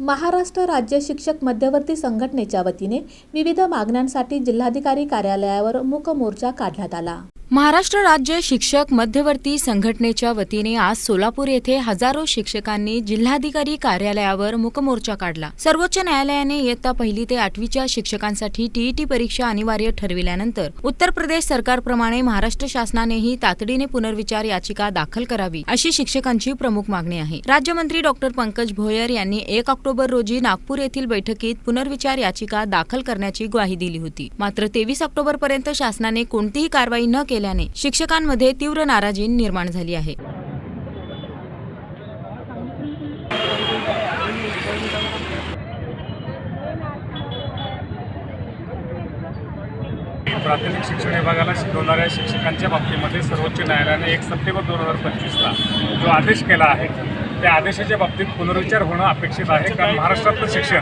महाराष्ट्र राज्य शिक्षक मध्यवर्ती संघटनेच्या वतीने विविध मागण्यांसाठी जिल्हाधिकारी कार्यालयावर मूक मोर्चा काढण्यात आला. महाराष्ट्र राज्य शिक्षक मध्यवर्ती संघटनेच्या वतीने आज सोलापूर येथे हजारो शिक्षकांनी जिल्हाधिकारी कार्यालयावर मुकमोर्चा काढला. सर्वोच्च न्यायालयाने इयत्ता पहिली ते आठवीच्या शिक्षकांसाठी टीईटी परीक्षा अनिवार्य ठरविल्यानंतर उत्तर प्रदेश सरकारप्रमाणे महाराष्ट्र शासनानेही तातडीने पुनर्विचार याचिका दाखल करावी अशी शिक्षकांची प्रमुख मागणी आहे. राज्यमंत्री डॉक्टर पंकज भोयर यांनी एक ऑक्टोबर रोजी नागपूर येथील बैठकीत पुनर्विचार याचिका दाखल करण्याची ग्वाही दिली होती. मात्र तेवीस ऑक्टोबर पर्यंत शासनाने कोणतीही कारवाई न केली केल्याने शिक्षकांमध्ये तीव्र नाराजी निर्माण झाली आहे. प्राथमिक शिक्षण विभागाला शिकवणाऱ्या शिक्षकांच्या बाबतीमध्ये सर्वोच्च न्यायालयाने एक सप्टेंबर दोन हजार पंचवीसला जो आदेश केला आहे त्या आदेशाच्या बाबतीत पुनर्विचार होणं अपेक्षित आहे. कारण महाराष्ट्रातलं शिक्षण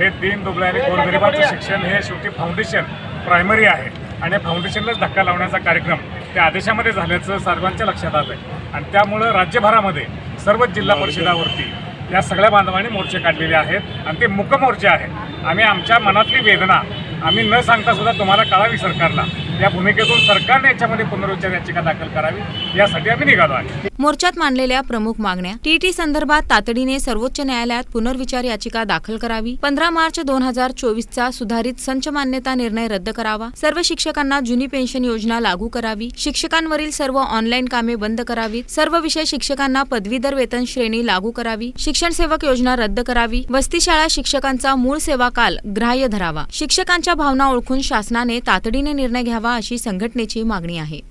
हे दीन दुबळे आणि गोरगरिबाचं शिक्षण हे शेवटी फाउंडेशन प्रायमरी आहे. आणि या फाउंडेशनलाच धक्का लावण्याचा कार्यक्रम त्या आदेशामध्ये झाल्याचं सर्वांच्या लक्षात आलं आहे आणि त्यामुळं राज्यभरामध्ये सर्वच जिल्हा परिषदावरती या सगळ्या बांधवांनी मोर्चे काढलेले आहेत आणि ते मुक मोर्चे आहेत. आम्ही आमच्या मनातली वेदना आम्ही न सांगता सुद्धा तुम्हाला कळावी सरकारला. या भूमिकेतून सरकारने याच्यामध्ये पुनरुच्चार याचिका दाखल करावी यासाठी आम्ही निघालो आहे. मोर्चात मांडलेल्या प्रमुख मागण्या टीटी संदर्भात तातडीने सर्वोच्च न्यायालयात पुनर्विचार याचिका दाखल करावी पंधरा मार्च दोन हजार चोवीसचा सुधारित संच मान्यता निर्णय रद्द करावा सर्व शिक्षकांना जुनी पेन्शन योजना लागू करावी शिक्षकांवरील सर्व ऑनलाईन कामे बंद करावीत सर्व विषय शिक्षकांना पदवीधर वेतन श्रेणी लागू करावी शिक्षण सेवक योजना रद्द करावी वस्ती शाळा शिक्षकांचा मूळ सेवा काल ग्राह्य धरावा. शिक्षकांच्या भावना ओळखून शासनाने तातडीने निर्णय घ्यावा अशी संघटनेची मागणी आहे.